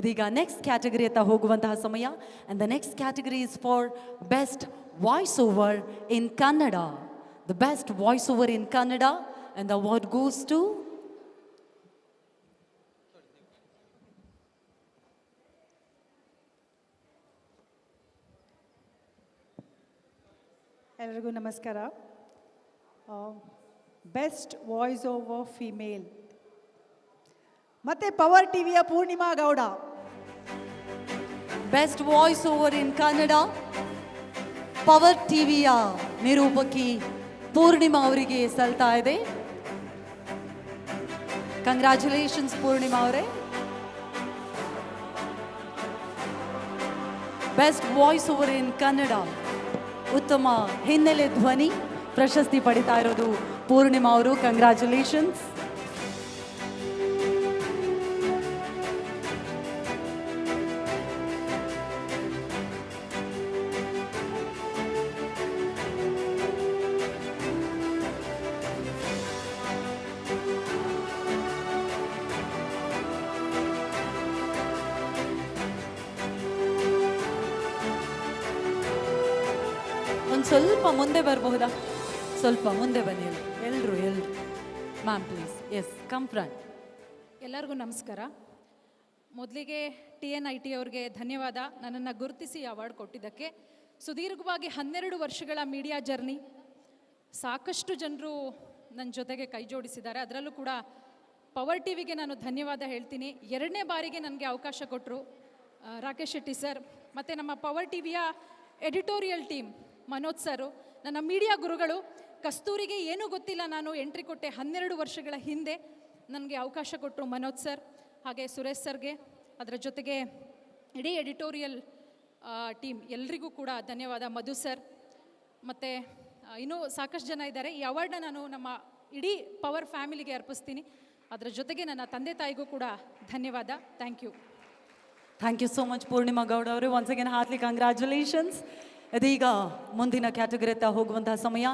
ಇದೀಗ next category ಅಂತ ಹೋಗುವಂತಹ ಸಮಯ. And the next category is for best voice over in Kannada the best voice over in Kannada and the award goes to ಎಲ್ರಿಗೂ ನಮಸ್ಕಾರ. Best voice over female ಮತ್ತೆ power ಟಿವಿಯ Poornima Gowda. Best voice over in Kannada power ಟಿವಿಯ ನಿರೂಪಕಿ ಪೂರ್ಣಿಮಾ ಅವರಿಗೆ ಸಲ್ತಾ ಇದೆ. Congratulations Poornima ಅವರೇ. Best voice over in Kannada ಉತ್ತಮ ಹಿನ್ನೆಲೆ ಧ್ವನಿ ಪ್ರಶಸ್ತಿ ಪಡಿತಾ ಇರೋದು ಪೂರ್ಣಿಮಾ ಅವರು. ಕಂಗ್ರ್ಯಾಚುಲೇಷನ್ಸ್ ಒಂದು ಸ್ವಲ್ಪ ಮುಂದೆ ಬರಬಹುದಾ ಸ್ವಲ್ಪ ಮುಂದೆ ಬನ್ನಿ ಎಲ್ಲರೂ ಎಲ್ರು ma'am please yes come front ಎಲ್ಲರಿಗೂ ನಮಸ್ಕಾರ. ಮೊದಲಿಗೆ ಟಿ ಎನ್ ಐ ಟಿ ಅವ್ರಿಗೆ ಧನ್ಯವಾದ. ನನ್ನನ್ನು ಗುರುತಿಸಿ ಅವಾರ್ಡ್ ಕೊಟ್ಟಿದ್ದಕ್ಕೆ. ಸುದೀರ್ಘವಾಗಿ ಹನ್ನೆರಡು ವರ್ಷಗಳ ಮೀಡಿಯಾ ಜರ್ನಿ ಸಾಕಷ್ಟು ಜನರು ನನ್ನ ಜೊತೆಗೆ ಕೈ ಜೋಡಿಸಿದ್ದಾರೆ. ಅದರಲ್ಲೂ ಕೂಡ ಪವರ್ ಟಿ ವಿಗೆ ನಾನು ಧನ್ಯವಾದ ಹೇಳ್ತೀನಿ. ಎರಡನೇ ಬಾರಿಗೆ ನನಗೆ ಅವಕಾಶ ಕೊಟ್ಟರು ರಾಕೇಶ್ ಶೆಟ್ಟಿ ಸರ್ ಮತ್ತು ನಮ್ಮ ಪವರ್ ಟಿ ವಿಯ ಎಡಿಟೋರಿಯಲ್ ಟೀಮ್ ಮನೋಜ್ ಸರು ನನ್ನ ಮೀಡಿಯಾ ಗುರುಗಳು, ಕಸ್ತೂರಿಗೆ ಏನೂ ಗೊತ್ತಿಲ್ಲ, ನಾನು ಎಂಟ್ರಿ ಕೊಟ್ಟೆ ಹನ್ನೆರಡು ವರ್ಷಗಳ ಹಿಂದೆ. ನನಗೆ ಅವಕಾಶ ಕೊಟ್ಟರು ಮನೋಜ್ ಸರ್, ಹಾಗೆ ಸುರೇಶ್ ಸರ್ಗೆ. ಅದರ ಜೊತೆಗೆ ಇಡೀ ಎಡಿಟೋರಿಯಲ್ ಟೀಮ್ ಎಲ್ರಿಗೂ ಕೂಡ ಧನ್ಯವಾದ ಮಧು ಸರ್. ಮತ್ತು ಇನ್ನೂ ಸಾಕಷ್ಟು ಜನ ಇದ್ದಾರೆ. ಈ ಅವಾರ್ಡನ್ನ ನಾನು ನಮ್ಮ ಇಡೀ ಪವರ್ ಫ್ಯಾಮಿಲಿಗೆ ಅರ್ಪಿಸ್ತೀನಿ. ಅದರ ಜೊತೆಗೆ ನನ್ನ ತಂದೆ ತಾಯಿಗೂ ಕೂಡ ಧನ್ಯವಾದ. Thank you thank you so much Poornima Gowda ಅವರು. ಒನ್ಸ್ ಅಗೇನ್ ಹಾರ್ಟ್ಲಿ ಕಂಗ್ರ್ಯಾಚುಲೇಷನ್ಸ್ ಇದೀಗ ಮುಂದಿನ ಕ್ಯಾಟಗರಿ ಹೋಗುವಂತಹ ಸಮಯ.